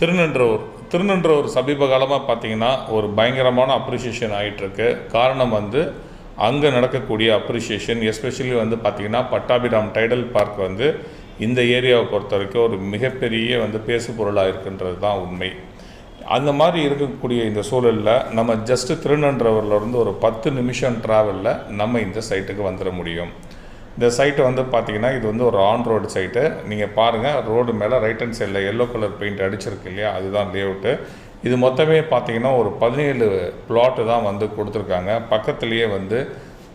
திருநன்றூர். திருநன்றூர் சமீப காலமாக பார்த்தீங்கன்னா ஒரு பயங்கரமான அப்ரிஷியேஷன் ஆகிட்டுருக்கு காரணம் வந்து அங்கே நடக்கக்கூடிய அப்ரிஷியேஷன் எஸ்பெஷலி வந்து பார்த்திங்கன்னா பட்டாபிராம் டைடல் பார்க் வந்து இந்த ஏரியாவை பொறுத்த வரைக்கும் ஒரு மிகப்பெரிய வந்து பேசு பொருளாக இருக்குன்றது தான் உண்மை. அந்த மாதிரி இருக்கக்கூடிய இந்த சூழலில் நம்ம ஜஸ்ட்டு திருநன்றவர்லேருந்து ஒரு பத்து நிமிஷம் ட்ராவலில் நம்ம இந்த சைட்டுக்கு வந்துட முடியும். இந்த சைட்டு வந்து பார்த்தீங்கன்னா இது வந்து ஒரு ஆன் ரோடு சைட்டு நீங்கள் பாருங்கள் ரோடு மேலே ரைட் ஹேண்ட் சைடில் எல்லோ கலர் பெயிண்ட் அடிச்சிருக்கு இல்லையா? அதுதான் லேஅவுட்டு இது மொத்தமே பார்த்தீங்கன்னா ஒரு பதினேழு பிளாட்டு தான் வந்து கொடுத்துருக்காங்க. பக்கத்துலேயே வந்து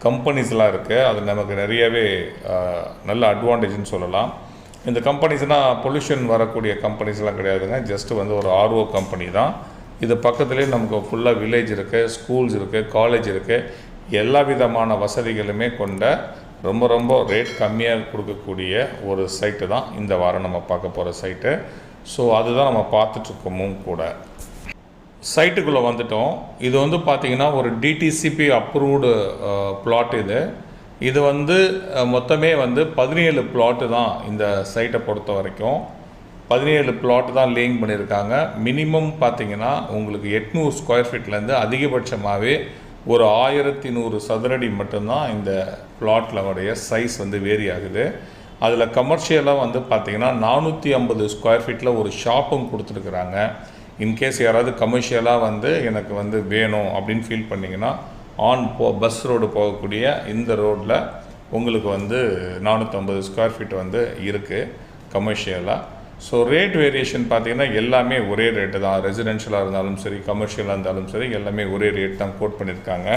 கம்பெனிஸ்லாம் இருக்குது அது நமக்கு நிறையவே நல்ல அட்வான்டேஜ்னு சொல்லலாம். இந்த கம்பெனிஸ்னால் பொல்யூஷன் வரக்கூடிய கம்பெனிஸ்லாம் கிடையாதுங்க. ஜஸ்ட் வந்து ஒரு ஆர்ஓ கம்பெனி தான். இது பக்கத்துலேயே நமக்கு ஃபுல்லாக வில்லேஜ் இருக்குது ஸ்கூல்ஸ் இருக்குது காலேஜ் இருக்குது எல்லா விதமான வசதிகளுமே கொண்ட ரொம்ப ரொம்ப ரேட் கம்மியாக கொடுக்கக்கூடிய ஒரு சைட்டு தான் இந்த வாரம் நம்ம பார்க்க போகிற சைட்டு ஸோ அதுதான் நம்ம பார்த்துட்ருக்கோமும் கூட. சைட்டுக்குள்ளே வந்துட்டோம். இது வந்து பார்த்திங்கன்னா ஒரு டிடிசிபி அப்ரூவ்டு பிளாட் இது. இது வந்து மொத்தமே வந்து பதினேழு பிளாட்டு தான் இந்த சைட்டை பொறுத்த வரைக்கும். பதினேழு பிளாட் தான் லேயிங் பண்ணியிருக்காங்க மினிமம் பார்த்தீங்கன்னா உங்களுக்கு எட்நூறு ஸ்கொயர் ஃபீட்லேருந்து அதிகபட்சமாகவே ஒரு ஆயிரத்தி நூறு சதுரடி மட்டும்தான் இந்த பிளாட்டில் உடைய சைஸ் வந்து வேரி ஆகுது அதில் கமர்ஷியலாக வந்து பார்த்திங்கன்னா நானூற்றி ஐம்பது ஸ்கொயர் ஃபீட்டில் ஒரு ஷாப்பும் கொடுத்துருக்குறாங்க. இன்கேஸ் யாராவது கமர்ஷியலாக வந்து எனக்கு வந்து வேணும் அப்படின்னு ஃபீல் பண்ணிங்கன்னா ஆன் போ பஸ் ரோடு போகக்கூடிய இந்த ரோட்டில் உங்களுக்கு வந்து நானூற்றம்பது ஸ்கொயர் ஃபீட் வந்து இருக்குது கமர்ஷியலாக ஸோ ரேட் வேரியேஷன் பார்த்தீங்கன்னா எல்லாமே ஒரே ரேட்டு தான். ரெசிடென்ஷியலாக இருந்தாலும் சரி கமர்ஷியலாக இருந்தாலும் சரி எல்லாமே ஒரே ரேட் தான் கோட் பண்ணியிருக்காங்க.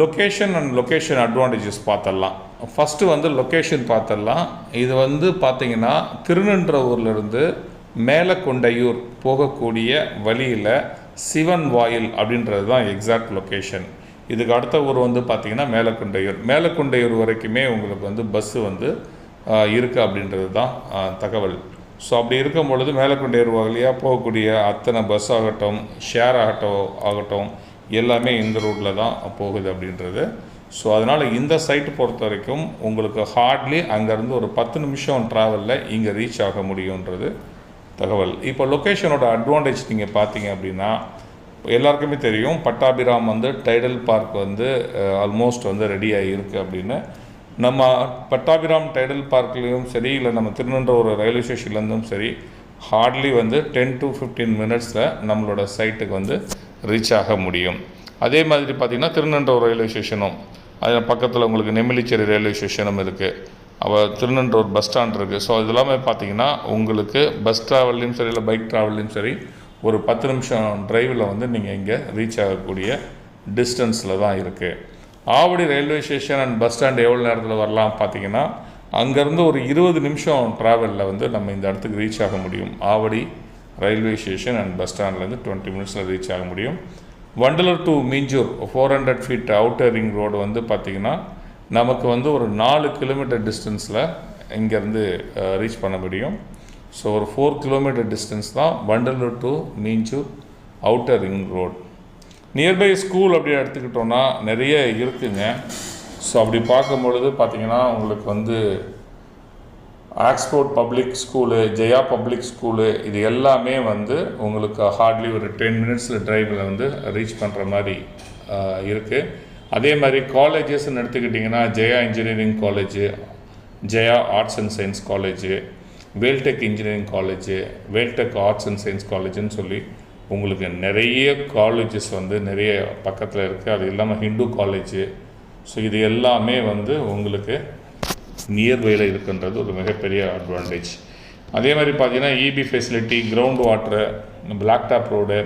லொக்கேஷன் அண்ட் லொக்கேஷன் அட்வான்டேஜஸ் பார்த்துடலாம். ஃபஸ்ட்டு வந்து லொக்கேஷன் பார்த்துடலாம். இது வந்து பார்த்திங்கன்னா பார்த்தீங்கன்னா திருநன்றவூர்லேருந்து மேலக்கொண்டையூர் போகக்கூடிய வழியில் சிவன் வாயில் அப்படின்றது தான் எக்ஸாக்ட் லொக்கேஷன் இதுக்கு அடுத்த ஊர் வந்து பார்த்திங்கன்னா மேலக்கொண்டையூர். மேலக்கொண்டையூர் வரைக்குமே உங்களுக்கு வந்து பஸ்ஸு வந்து இருக்குது அப்படின்றது தான் தகவல். ஸோ அப்படி இருக்கும் பொழுது மேலக்கொண்டையூர் வழியாக போகக்கூடிய அத்தனை பஸ் ஆகட்டும் ஷேர் ஆகட்டும் ஆகட்டும் எல்லாமே இந்த ரூட்டில் தான் போகுது அப்படின்றது. ஸோ அதனால் இந்த சைட்டு பொறுத்த வரைக்கும் உங்களுக்கு ஹார்ட்லி அங்கேருந்து ஒரு பத்து நிமிஷம் ட்ராவலில் இங்கே ரீச் ஆக முடியுன்றது தகவல். இப்போ லொக்கேஷனோட அட்வான்டேஜ் நீங்கள் பார்த்தீங்க அப்படின்னா எல்லாருக்குமே தெரியும் பட்டாபிராம் வந்து டைடல் பார்க் வந்து ஆல்மோஸ்ட் வந்து ரெடியாக இருக்குது அப்படின்னு. நம்ம பட்டாபிராம் டைடல் பார்க்லேயும் சரி இல்லை நம்ம திருநன்றூர் ரயில்வே ஸ்டேஷன்லேருந்தும் சரி ஹார்ட்லி வந்து டென் டு ஃபிஃப்டீன் மினிட்ஸில் நம்மளோட சைட்டுக்கு வந்து ரீச் ஆக முடியும். அதே மாதிரி பார்த்திங்கன்னா திருநன்றூர் ரயில்வே ஸ்டேஷனும் அதில் பக்கத்தில் உங்களுக்கு நெமிலிச்சேரி ரயில்வே ஸ்டேஷனும் இருக்குது அவ திருநன்றூர் பஸ் ஸ்டாண்ட் இருக்குது ஸோ இது எல்லாமே பார்த்தீங்கன்னா உங்களுக்கு பஸ் ட்ராவல்லையும் சரி இல்லை பைக் ட்ராவல்லையும் சரி ஒரு பத்து நிமிஷம் ட்ரைவில் வந்து நீங்கள் இங்கே ரீச் ஆகக்கூடிய டிஸ்டன்ஸில் தான் இருக்குது Avadi railway station and bus stand எவ்வளோ நேரத்தில் வரலாம் பார்த்தீங்கன்னா அங்கேருந்து ஒரு இருபது நிமிஷம் ட்ராவலில் வந்து நம்ம இந்த இடத்துக்கு ரீச் ஆக முடியும். Avadi railway station and bus ஸ்டாண்ட்லேருந்து டுவெண்ட்டி மினிட்ஸில் ரீச் ஆக முடியும். Vandalur to Minjur four hundred feet outer ring road வந்து பார்த்திங்கன்னா நமக்கு வந்து ஒரு நாலு கிலோமீட்டர் டிஸ்டன்ஸில் இங்கேருந்து ரீச் பண்ண முடியும். ஸோ ஒரு ஃபோர் கிலோமீட்டர் டிஸ்டன்ஸ் தான் Vandalur to Minjur outer ring road nearby school அப்படி எடுத்துக்கிட்டோன்னா நிறைய இருக்குங்க. ஸோ அப்படி பார்க்கும் பொழுது பார்த்தீங்கன்னா உங்களுக்கு வந்து Oxford public school Jaya public school இது எல்லாமே வந்து உங்களுக்கு ஹார்ட்லி ஒரு டென் மினிட்ஸில் ட்ரைவில் வந்து ரீச் பண்ணுற மாதிரி இருக்குது அதே மாதிரி காலேஜஸ்ன்னு எடுத்துக்கிட்டிங்கன்னா Jaya engineering college Jaya arts and science college Veltech engineering college Veltech arts and science காலேஜுன்னு சொல்லி உங்களுக்கு நிறைய காலேஜஸ் வந்து நிறைய பக்கத்தில் இருக்குது அது இல்லாமல் ஹிந்து காலேஜு ஸோ இது எல்லாமே வந்து உங்களுக்கு நியர்பையில் இருக்குன்றது ஒரு மிகப்பெரிய அட்வான்டேஜ் அதே மாதிரி பார்த்தீங்கன்னா EB facility ground water black top road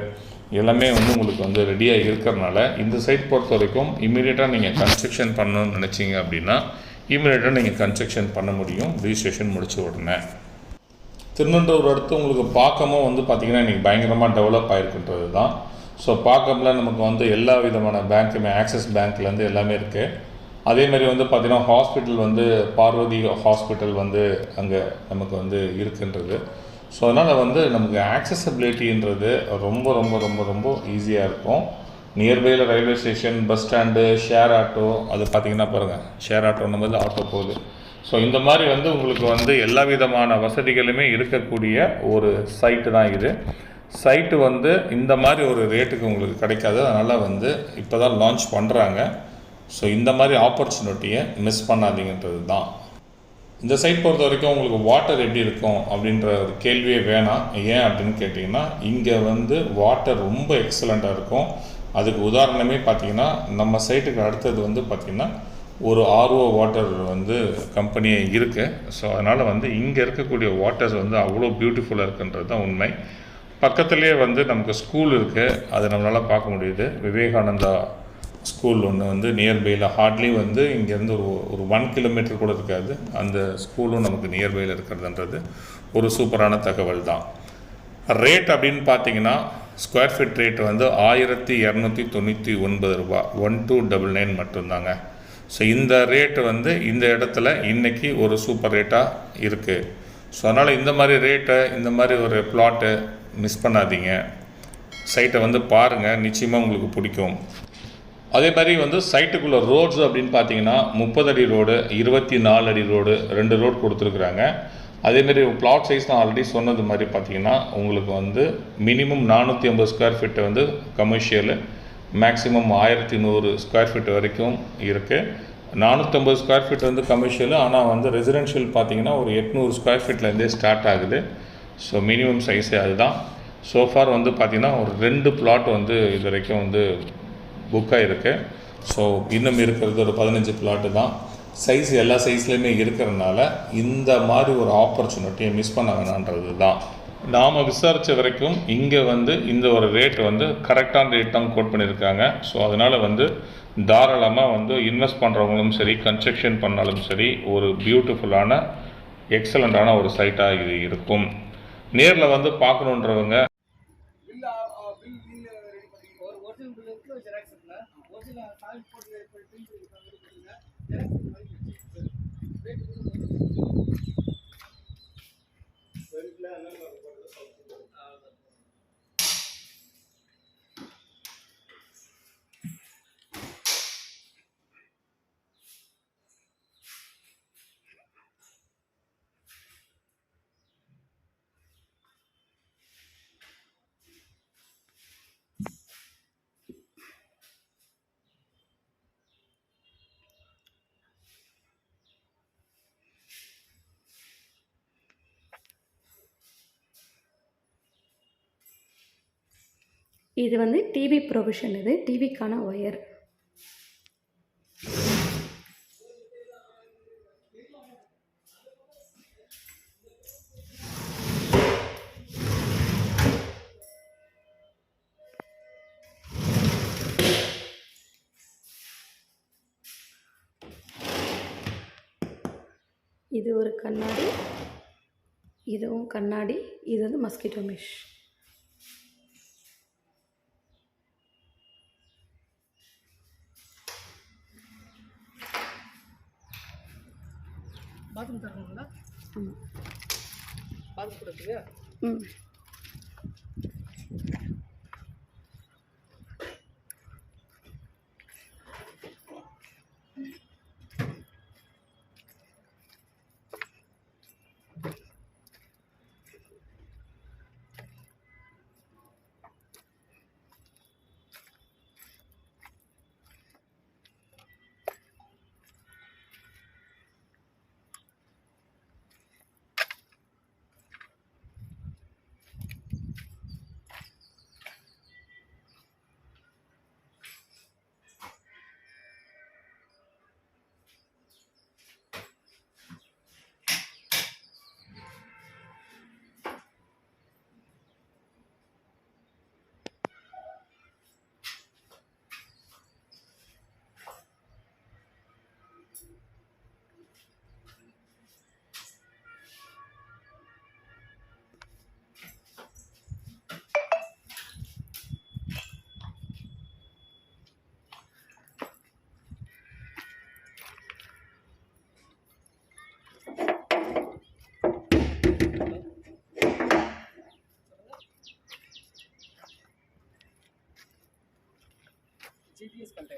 எல்லாமே வந்து உங்களுக்கு வந்து ரெடியாக இருக்கிறனால இந்த சைட் பொறுத்த வரைக்கும் இமீடியட்டாக நீங்கள் கன்ஸ்ட்ரக்ஷன் பண்ணணும்னு நினச்சிங்க அப்படின்னா இமீடியட்டாக நீங்கள் கன்ஸ்ட்ரக்ஷன் பண்ண முடியும். ரிஜிஸ்ட்ரேஷன் முடிச்ச உடனே. திருநெல்வேலூர் அடுத்து உங்களுக்கு பாக்கமும் வந்து பார்த்திங்கன்னா இன்றைக்கி பயங்கரமாக டெவலப் ஆகிருக்குன்றது தான் ஸோ பாக்கமில் நமக்கு வந்து எல்லா விதமான பேங்க்குமே ஆக்சிஸ் பேங்க்லேருந்து எல்லாமே இருக்குது அதே மாதிரி வந்து பார்த்திங்கன்னா ஹாஸ்பிட்டல் வந்து பார்வதி ஹாஸ்பிட்டல் வந்து அங்கே நமக்கு வந்து இருக்குன்றது. ஸோ அதனால் வந்து நமக்கு ஆக்சசபிலிட்டின்றது ரொம்ப ரொம்ப ரொம்ப ரொம்ப ஈஸியாக இருக்கும். நியர்பையில் railway station bus stand share auto அது பார்த்தீங்கன்னா பாருங்கள் ஷேர் ஆட்டோ நம்ம ஆட்டோ போகுது. ஸோ இந்த மாதிரி வந்து உங்களுக்கு வந்து எல்லா விதமான வசதிகளுமே இருக்கக்கூடிய ஒரு சைட்டு தான் இது. சைட்டு வந்து இந்த மாதிரி ஒரு ரேட்டுக்கு உங்களுக்கு கிடைக்காது. அதனால் வந்து இப்போ தான் லான்ச் பண்ணுறாங்க ஸோ இந்த மாதிரி ஆப்பர்ச்சுனிட்டியை மிஸ் பண்ணாதீங்கன்றது தான். இந்த சைட் பொறுத்த வரைக்கும் உங்களுக்கு வாட்டர் எப்படி இருக்கும் அப்படின்ற ஒரு கேள்வியே வேணாம். ஏன் அப்படின்னு கேட்டிங்கன்னா இங்கே வந்து வாட்டர் ரொம்ப எக்ஸலண்ட்டாக இருக்கும். அதுக்கு உதாரணமே பார்த்தீங்கன்னா நம்ம சைட்டுக்கு அடுத்தது வந்து பார்த்திங்கன்னா ஒரு ஆர்ஓ வாட்டர் வந்து கம்பெனியே இருக்குது ஸோ அதனால் வந்து இங்கே இருக்கக்கூடிய வாட்டர்ஸ் வந்து அவ்வளோ பியூட்டிஃபுல்லாக இருக்குன்றது தான் உண்மை. பக்கத்துலேயே வந்து நமக்கு ஸ்கூல் இருக்குது அதை நம்மளால் பார்க்க முடியுது. விவேகானந்தா ஸ்கூல் ஒன்று வந்து நியர்பையில் ஹார்ட்லி வந்து இங்கேருந்து ஒரு ஒரு ஒன் கிலோமீட்டர் கூட இருக்காது. அந்த ஸ்கூலும் நமக்கு நியர்பையில் இருக்கிறதுன்றது ஒரு சூப்பரான தகவல் தான். ரேட் அப்படின்னு பார்த்தீங்கன்னா ஸ்கொயர் ஃபீட் ரேட் வந்து ஆயிரத்தி இரநூத்தி தொண்ணூற்றி ஒன்பது ரூபா. ஒன் டூ டபுள் நைன் மட்டும்தாங்க. ஸோ இந்த ரேட்டு வந்து இந்த இடத்துல இன்றைக்கி ஒரு சூப்பர் ரேட்டாக இருக்குது ஸோ அதனால் இந்த மாதிரி ரேட்டை இந்த மாதிரி ஒரு ப்ளாட்டு மிஸ் பண்ணாதீங்க. சைட்டை வந்து பாருங்கள் நிச்சயமாக உங்களுக்கு பிடிக்கும். அதே மாதிரி வந்து சைட்டுக்குள்ளே ரோட்ஸ் அப்படின்னு பார்த்தீங்கன்னா முப்பது அடி ரோடு இருபத்தி நாலு அடி ரோடு ரெண்டு ரோடு கொடுத்துருக்குறாங்க. அதேமாரி பிளாட் சைஸ் நான் ஆல்ரெடி சொன்னது மாதிரி பார்த்தீங்கன்னா உங்களுக்கு வந்து மினிமம் நானூற்றி ஐம்பது ஸ்கொயர் ஃபீட்டு வந்து கமர்ஷியலு மேக்ஸிமம் ஆயிரத்தி நூறு ஸ்கொயர் ஃபீட் வரைக்கும் இருக்குது நானூற்றம்பது ஸ்கொயர் ஃபீட் வந்து கமர்ஷியலு ஆனால் வந்து ரெசிடென்ஷியல் பார்த்திங்கன்னா ஒரு எட்நூறு ஸ்கொயர் ஃபீட்லேருந்தே ஸ்டார்ட் ஆகுது. ஸோ மினிமம் சைஸே அதுதான். சோஃபார் வந்து பார்த்திங்கன்னா ஒரு ரெண்டு பிளாட் வந்து இது வரைக்கும் வந்து புக்காக இருக்குது ஸோ இன்னும் இருக்கிறது ஒரு பதினஞ்சு பிளாட்டு தான். சைஸ் எல்லா சைஸ்லேயுமே இருக்கிறதுனால இந்த மாதிரி ஒரு ஆப்பர்ச்சுனிட்டியை மிஸ் பண்ண வேணான்றது தான் நாம் விசாரித்த வரைக்கும் இங்கே வந்து இந்த ஒரு ரேட் வந்து கரெக்டான ரேட் தான் கோட் பண்ணியிருக்காங்க. ஸோ அதனால் வந்து தாராளமாக வந்து இன்வெஸ்ட் பண்ணுறவங்களும் சரி கன்ஸ்ட்ரக்ஷன் பண்ணாலும் சரி ஒரு பியூட்டிஃபுல்லான எக்ஸலண்ட்டான ஒரு சைட்டாக இது இருக்கும். நேரில் வந்து பார்க்கணுன்றவங்க இது வந்து டிவி ப்ரொவிஷன் இது டிவிக்கான ஒயர் இது ஒரு கண்ணாடி இதுவும் கண்ணாடி இது வந்து மஸ்கிட்டோ மிஷ் பாத்ரூம் தரணுங்களா ஆமாம் பாத்ரூம் கூட இருக்குங்க ம். please contact